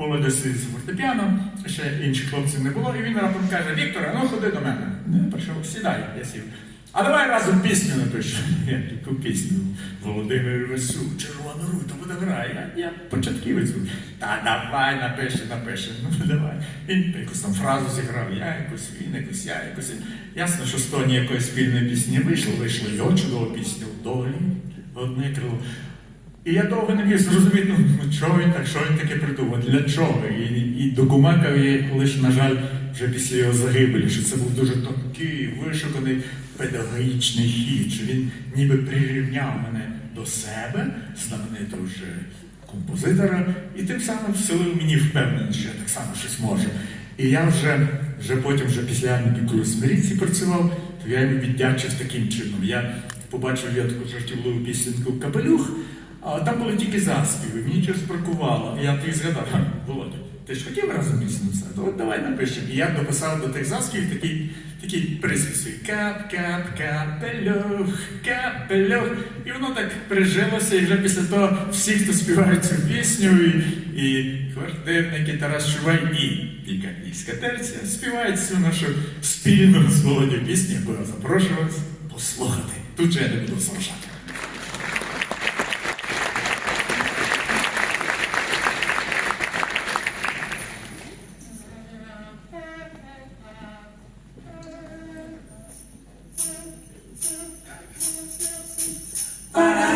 молодості з фортепіано, ще інших хлопців не було, і він раптом каже, Віктор, ну ходи до мене. Ну, я прийшов, сідай, я сів. А давай разом пісню напишемо. Я яку пісню. Володимир Весу, червону руту буде грає. Я, початківець. Та давай напиши, напиши. Ну давай. Він якусь там фразу зіграв, я якусь, він якусь, я якусь. Ясно, що з того ніякої спільної пісні вийшло, вийшла його чудова пісня в долі, одне крило. І я довго не міг зрозуміти, ну, ну чого він так, що він таке придумав, для чого. І, і документав я лише, на жаль, вже після його загибелі, що це був дуже тонкий, вишуканий педагогічний хід, що він ніби прирівняв мене до себе, знаменитого вже композитора, і тим самим вселив мені впевненість, що я так само щось можу. І я вже, вже потім, вже після Анні працював, то я йому віддячив таким чином. Я побачив я таку жартівливу пісеньку Капелюх, а там були тільки заспіви, мені щось бракувало. Я тоді згадав, «Ха, Володя, ти ж хотів разом пісню написати? От давай напишемо. І я дописав до тих заспівів такий, такий приспів свій кап, кап, капелюх, капелюх. І воно так прижилося, і вже після того всі, хто співає цю пісню, і, і квартирники Тарас Шувай, і піканійська терція співають цю нашу спільну з Володю пісню, яку я запрошую вас послухати. Тут же я не буду залишати. Para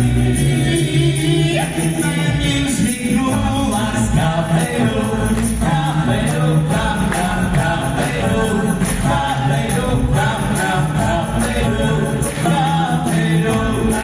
Amen.